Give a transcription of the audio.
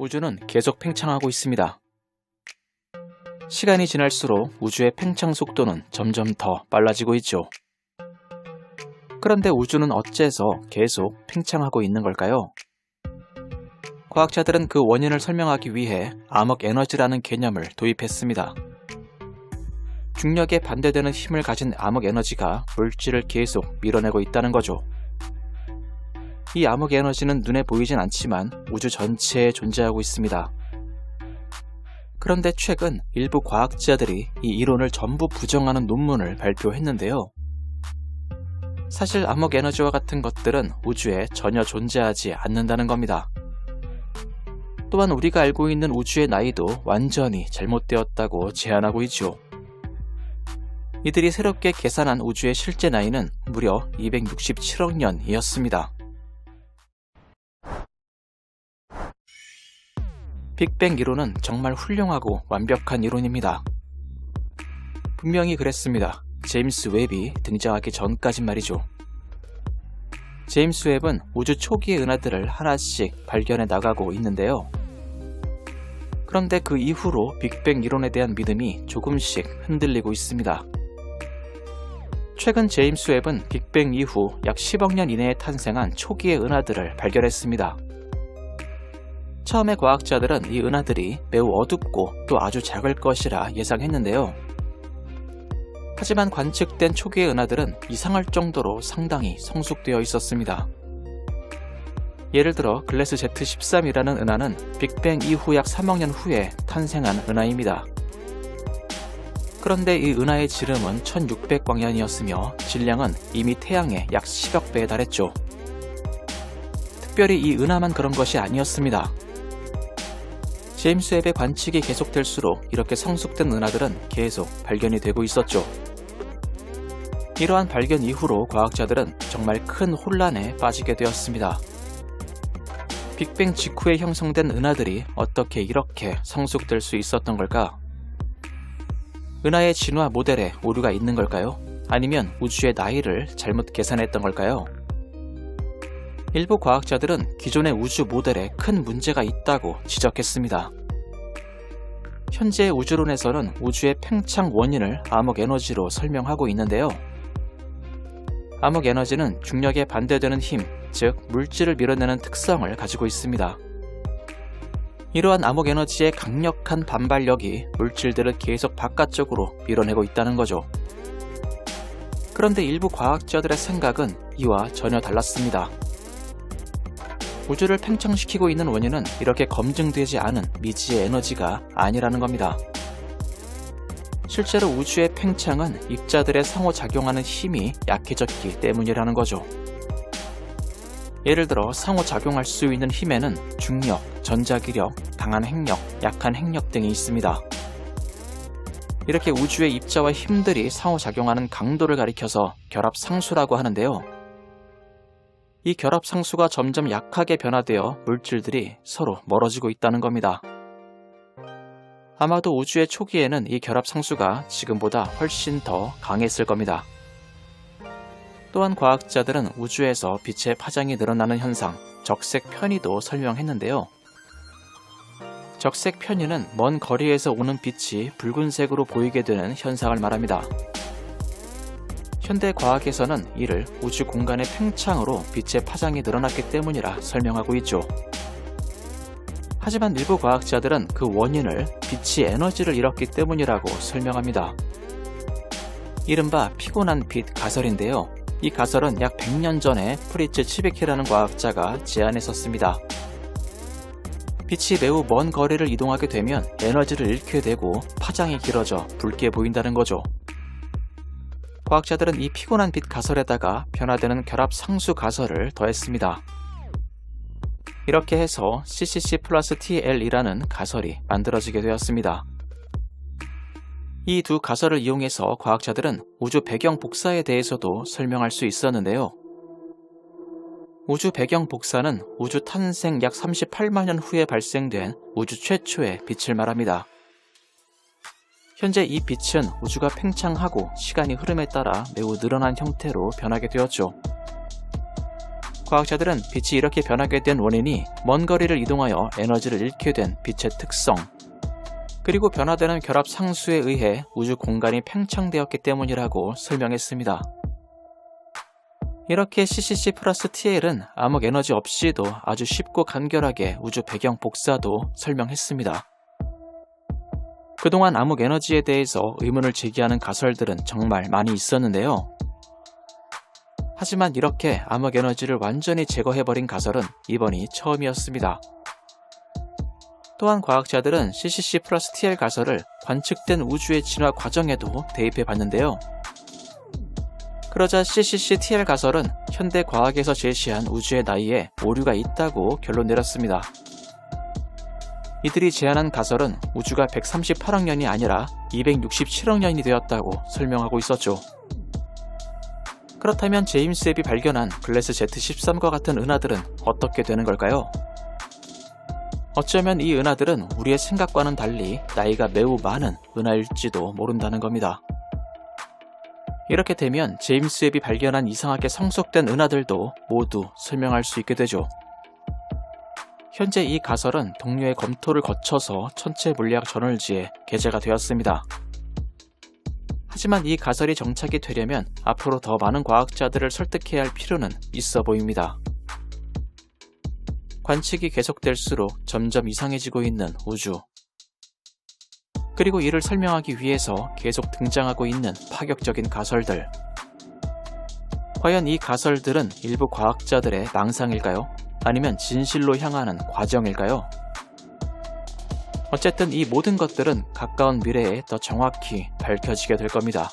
우주는 계속 팽창하고 있습니다. 시간이 지날수록 우주의 팽창 속도는 점점 더 빨라지고 있죠. 그런데 우주는 어째서 계속 팽창하고 있는 걸까요? 과학자들은 그 원인을 설명하기 위해 암흑 에너지라는 개념을 도입했습니다. 중력에 반대되는 힘을 가진 암흑 에너지가 물질을 계속 밀어내고 있다는 거죠. 이 암흑 에너지는 눈에 보이진 않지만 우주 전체에 존재하고 있습니다. 그런데 최근 일부 과학자들이 이 이론을 전부 부정하는 논문을 발표했는데요. 사실 암흑 에너지와 같은 것들은 우주에 전혀 존재하지 않는다는 겁니다. 또한 우리가 알고 있는 우주의 나이도 완전히 잘못되었다고 제안하고 있죠. 이들이 새롭게 계산한 우주의 실제 나이는 무려 267억 년이었습니다. 빅뱅 이론은 정말 훌륭하고 완벽한 이론입니다. 분명히 그랬습니다. 제임스 웹이 등장하기 전까진 말이죠. 제임스 웹은 우주 초기의 은하들을 하나씩 발견해 나가고 있는데요. 그런데 그 이후로 빅뱅 이론에 대한 믿음이 조금씩 흔들리고 있습니다. 최근 제임스 웹은 빅뱅 이후 약 10억 년 이내에 탄생한 초기의 은하들을 발견했습니다. 처음에 과학자들은 이 은하들이 매우 어둡고 또 아주 작을 것이라 예상했는데요. 하지만 관측된 초기의 은하들은 이상할 정도로 상당히 성숙되어 있었습니다. 예를 들어 글래스 Z13이라는 은하는 빅뱅 이후 약 3억 년 후에 탄생한 은하입니다. 그런데 이 은하의 지름은 1600광년이었으며 질량은 이미 태양의 약 10억 배에 달했죠. 특별히 이 은하만 그런 것이 아니었습니다. 제임스 웹의 관측이 계속될수록 이렇게 성숙된 은하들은 계속 발견이 되고 있었죠. 이러한 발견 이후로 과학자들은 정말 큰 혼란에 빠지게 되었습니다. 빅뱅 직후에 형성된 은하들이 어떻게 이렇게 성숙될 수 있었던 걸까? 은하의 진화 모델에 오류가 있는 걸까요? 아니면 우주의 나이를 잘못 계산했던 걸까요? 일부 과학자들은 기존의 우주 모델에 큰 문제가 있다고 지적했습니다. 현재 우주론에서는 우주의 팽창 원인을 암흑 에너지로 설명하고 있는데요. 암흑 에너지는 중력에 반대되는 힘, 즉 물질을 밀어내는 특성을 가지고 있습니다. 이러한 암흑 에너지의 강력한 반발력이 물질들을 계속 바깥쪽으로 밀어내고 있다는 거죠. 그런데 일부 과학자들의 생각은 이와 전혀 달랐습니다. 우주를 팽창시키고 있는 원인은 이렇게 검증되지 않은 미지의 에너지가 아니라는 겁니다. 실제로 우주의 팽창은 입자들의 상호작용하는 힘이 약해졌기 때문이라는 거죠. 예를 들어 상호작용할 수 있는 힘에는 중력, 전자기력, 강한 핵력, 약한 핵력 등이 있습니다. 이렇게 우주의 입자와 힘들이 상호작용하는 강도를 가리켜서 결합상수라고 하는데요. 이 결합 상수가 점점 약하게 변화되어 물질들이 서로 멀어지고 있다는 겁니다. 아마도 우주의 초기에는 이 결합 상수가 지금보다 훨씬 더 강했을 겁니다. 또한 과학자들은 우주에서 빛의 파장이 늘어나는 현상, 적색 편의도 설명했는데요. 적색 편의는 먼 거리에서 오는 빛이 붉은색으로 보이게 되는 현상을 말합니다. 현대 과학에서는 이를 우주 공간의 팽창으로 빛의 파장이 늘어났기 때문이라 설명하고 있죠. 하지만 일부 과학자들은 그 원인을 빛이 에너지를 잃었기 때문이라고 설명합니다. 이른바 피곤한 빛 가설인데요. 이 가설은 약 100년 전에 프리츠 치베키라는 과학자가 제안했었습니다. 빛이 매우 먼 거리를 이동하게 되면 에너지를 잃게 되고 파장이 길어져 붉게 보인다는 거죠. 과학자들은 이 피곤한 빛 가설에다가 변화되는 결합 상수 가설을 더했습니다. 이렇게 해서 CCC 플러스 TL이라는 가설이 만들어지게 되었습니다. 이 두 가설을 이용해서 과학자들은 우주 배경 복사에 대해서도 설명할 수 있었는데요. 우주 배경 복사는 우주 탄생 약 38만 년 후에 발생된 우주 최초의 빛을 말합니다. 현재 이 빛은 우주가 팽창하고 시간이 흐름에 따라 매우 늘어난 형태로 변하게 되었죠. 과학자들은 빛이 이렇게 변하게 된 원인이 먼 거리를 이동하여 에너지를 잃게 된 빛의 특성, 그리고 변화되는 결합 상수에 의해 우주 공간이 팽창되었기 때문이라고 설명했습니다. 이렇게 CCC 플러스 TL은 암흑 에너지 없이도 아주 쉽고 간결하게 우주 배경 복사도 설명했습니다. 그동안 암흑 에너지에 대해서 의문을 제기하는 가설들은 정말 많이 있었는데요. 하지만 이렇게 암흑 에너지를 완전히 제거해버린 가설은 이번이 처음이었습니다. 또한 과학자들은 CCC 플러스 TL 가설을 관측된 우주의 진화 과정에도 대입해 봤는데요. 그러자 CCC TL 가설은 현대 과학에서 제시한 우주의 나이에 오류가 있다고 결론 내렸습니다. 이들이 제안한 가설은 우주가 138억 년이 아니라 267억 년이 되었다고 설명하고 있었죠. 그렇다면 제임스 웹이 발견한 글래스 Z13과 같은 은하들은 어떻게 되는 걸까요? 어쩌면 이 은하들은 우리의 생각과는 달리 나이가 매우 많은 은하일지도 모른다는 겁니다. 이렇게 되면 제임스 웹이 발견한 이상하게 성숙된 은하들도 모두 설명할 수 있게 되죠. 현재 이 가설은 동료의 검토를 거쳐서 천체 물리학 저널지에 게재가 되었습니다. 하지만 이 가설이 정착이 되려면 앞으로 더 많은 과학자들을 설득해야 할 필요는 있어 보입니다. 관측이 계속될수록 점점 이상해지고 있는 우주. 그리고 이를 설명하기 위해서 계속 등장하고 있는 파격적인 가설들. 과연 이 가설들은 일부 과학자들의 망상일까요? 아니면 진실로 향하는 과정일까요? 어쨌든 이 모든 것들은 가까운 미래에 더 정확히 밝혀지게 될 겁니다.